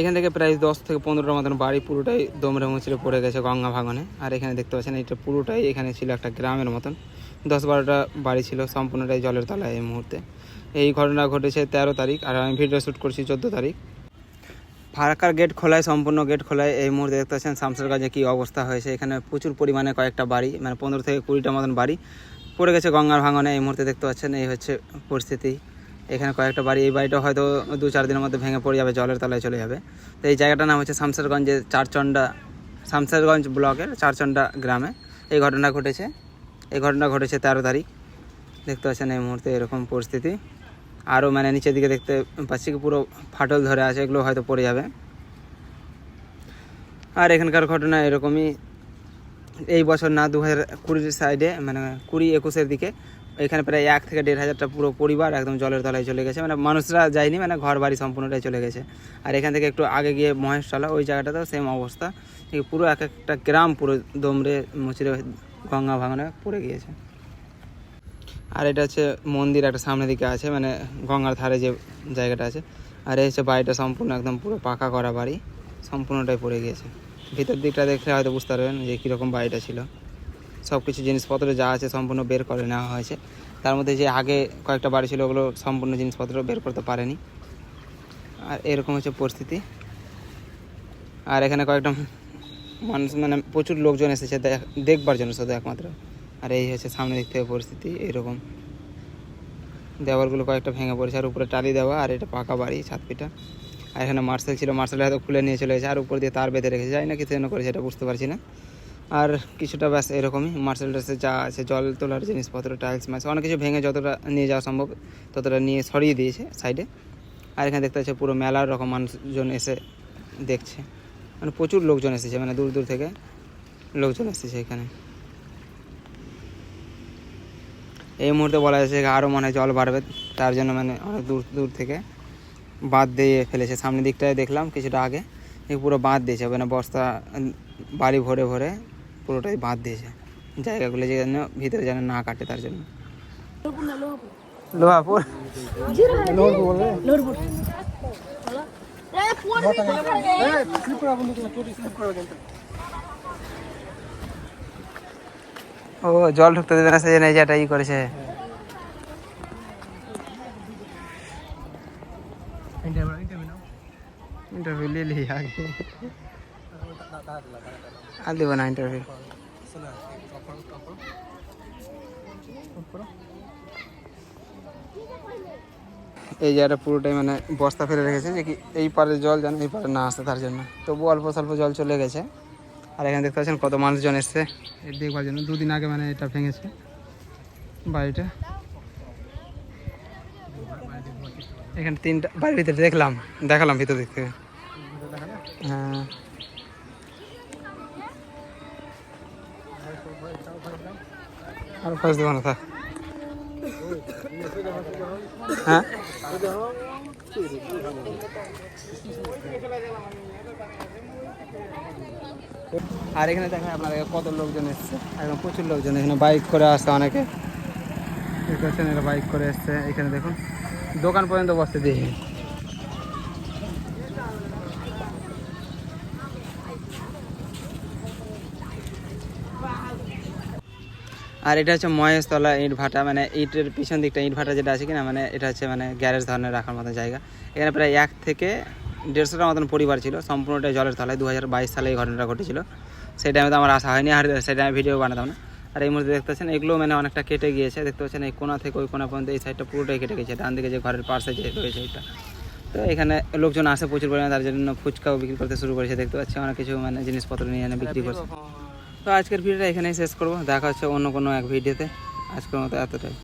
এখান থেকে প্রায় দশ থেকে পনেরোটার মতন বাড়ি পুরোটাই দমরে মুচড়ে পড়ে গেছে গঙ্গা ভাঙনে। আর এখানে দেখতে পাচ্ছেন এটা পুরোটাই এখানে ছিল একটা গ্রামের মতন। দশ বারোটা বাড়ি ছিল সম্পূর্ণটাই জলের তলায় এই মুহূর্তে। এই ঘটনা ঘটেছে তেরো তারিখ, আর আমি ভিডিও শ্যুট করছি চোদ্দ তারিখ। ফারাক্কার গেট খোলায়, সম্পূর্ণ গেট খোলায় এই মুহূর্তে দেখতে পাচ্ছেন শামসেরগঞ্জে কী অবস্থা হয়েছে। এখানে প্রচুর পরিমাণে কয়েকটা বাড়ি মানে পনেরো থেকে কুড়িটা মতন বাড়ি পড়ে গেছে গঙ্গার ভাঙনে। এই মুহূর্তে দেখতে পাচ্ছেন এই হচ্ছে পরিস্থিতি। এখানে কয়েকটা বাড়ি, এই বাড়িটা হয়তো দু চার দিনের মধ্যে ভেঙে পড়ে যাবে, জলের তলায় চলে যাবে। তো এই জায়গাটার নাম হচ্ছে শামসেরগঞ্জের চারচন্ডা, শামসেরগঞ্জ ব্লকের চারচন্ডা গ্রামে এই ঘটনা ঘটেছে। এই ঘটনা ঘটেছে তেরো তারিখ। দেখতে পাচ্ছেন এই মুহূর্তে এরকম পরিস্থিতি। আরও মানে নিচের দিকে দেখতে পাচ্ছি পুরো ফাটল ধরে আছে, এগুলো হয়তো পড়ে যাবে। আর এখানকার ঘটনা এরকমই। এই বছর না দু হাজার কুড়ির সাইডে মানে কুড়ি একুশের দিকে এখানে প্রায় এক থেকে দেড় হাজারটা পুরো পরিবার একদম জলের তলায় চলে গেছে। মানে মানুষরা যায়নি মানে ঘর বাড়ি সম্পূর্ণটাই চলে গেছে। আর এখান থেকে একটু আগে গিয়ে মহেশতলা, ওই জায়গাটাতেও সেম অবস্থা। পুরো এক একটা গ্রাম পুরো দমড়ে মুচড়ে গঙ্গা ভাঙনে পড়ে গিয়েছে। আর এটা হচ্ছে মন্দির একটা সামনের দিকে আছে মানে গঙ্গার ধারে যে জায়গাটা আছে। আর এই হচ্ছে বাড়িটা সম্পূর্ণ একদম পুরো পাকা করা বাড়ি, সম্পূর্ণটাই পড়ে গিয়েছে। ভিতর দিকটা দেখলে হয়তো বুঝতে পারবেন যে কীরকম বাড়িটা ছিল। সব কিছু জিনিসপত্র যা আছে সম্পূর্ণ বের করে নেওয়া হয়েছে। তার মধ্যে যে আগে কয়েকটা বাড়ি ছিল ওগুলো সম্পূর্ণ জিনিসপত্র বের করতে পারেনি। আর এরকম হচ্ছে পরিস্থিতি। আর এখানে কয়েকটা মানুষ মানে প্রচুর লোকজন এসেছে দেখ- দেখবার জন্য শুধু একমাত্র। আর এই হচ্ছে সামনে দিক থেকে পরিস্থিতি, এরকম। দেওয়ালগুলো কয়েকটা ভেঙে পড়েছে, আর উপরে টালি দেওয়া, আর এটা পাকা বাড়ি ছাদ পিটা আর এখানে মার্শাল ছিল মার্শাল হয়তো খুলে নিয়ে চলে গেছে, আর উপর দিয়ে তার বেঁধে রেখেছে। জানি না কিছু জন্য করেছে, এটা বুঝতে পারছি না। আর কিছুটা ব্যাস এরকমই। মার্শাল ড্রেসে যা আছে, জল তোলার জিনিসপত্র টাইলস মাছ অনেক কিছু ভেঙে যতটা নিয়ে যাওয়া সম্ভব ততটা নিয়ে সরিয়ে দিয়েছে সাইডে আর এখানে দেখতে পাচ্ছি পুরো মেলার রকম মানুষজন এসে দেখছে। মানে প্রচুর লোকজন এসেছে মানে দূর দূর থেকে লোকজন এসেছে এখানে। এই মুহূর্তে বলা যাচ্ছে আরও মনে জল বাড়বে, তার জন্য মানে অনেক দূর দূর থেকে বাঁধ দিয়ে ফেলেছে। সামনের দিকটায় দেখলাম কিছুটা আগে পুরো বাঁধ দিয়েছে মানে বস্তা বাড়ি ভরে ভরে পুরোটাই বাঁধ দিয়েছে। জায়গাগুলো যেন ভিতরে যেন না কাটে তার জন্য। ও জল ঢুকতে দেবে না সে সেজন্য এই যেটা ই করেছে। ইন্টারভিউ নিয়ে আগে। আর দেবো না ইন্টারভিউ এই জায়গাটা পুরোটাই মানে বস্তা ফেলে রেখেছে যে কি এই পারে জল যেন এই পারে না আসে তার জন্য। তবু অল্প স্বল্প জল চলে গেছে। আর এখানে দেখতে পাচ্ছেন কত মানুষজন এসছে। দেখবার জন্য দুদিন আগে মানে এটা ভেঙেছে বাড়িটা। এখানে তিনটা বাড়ির ভিতরে দেখলাম, দেখালাম ভিতর দিক থেকে। হ্যাঁ। আর পাঁচ দেবো না হ্যাঁ? আর এখানে দেখেন আপনাদের কত লোকজন এসছে একদম প্রচুর লোকজন, এখানে বাইক করে আসছে অনেকে। বাইক করে এসছে, এখানে দেখুন, দোকান পর্যন্ত বসতে দিয়ে আর এটা হচ্ছে মহেশতলা ইট ভাটা মানে ইটের পিছন দিকটা ইট ভাটা যেটা আছে কিনা মানে এটা হচ্ছে মানে গ্যারেজ ধরনের রাখার মতো জায়গা। এখানে প্রায় এক থেকে দেড়শোটার মতন পরিবার ছিল, সম্পূর্ণটাই জলের তলায়। দু হাজার বাইশ সালে এই ঘটনাটা ঘটেছিল। সেই টাইমে তো আমার আশা হয়নি, আর সেই টাইমে ভিডিও বানাতাম না। আর এই মুহূর্তে দেখতে পাচ্ছেন, এগুলো মানে অনেকটা কেটে গিয়েছে। দেখতে পাচ্ছেন, এই কোনা থেকে ওই কোনা পর্যন্ত এই সাইডটা পুরোটাই কেটে গেছে। ডান দিকে যে ঘরের পাশে যে রয়েছে এটা তো এখানে লোকজন আসে প্রচুর পরিমাণে, তার জন্য ফুচকাও বিক্রি করতে শুরু করেছে। দেখতে পাচ্ছি, অনেক কিছু মানে জিনিসপত্র নিয়ে এনে বিক্রি করছে। তো আজকের ভিডিওটা এখানেই শেষ করব। দেখা হচ্ছে অন্য কোনো এক ভিডিওতে। আজকের মতো এতটাই।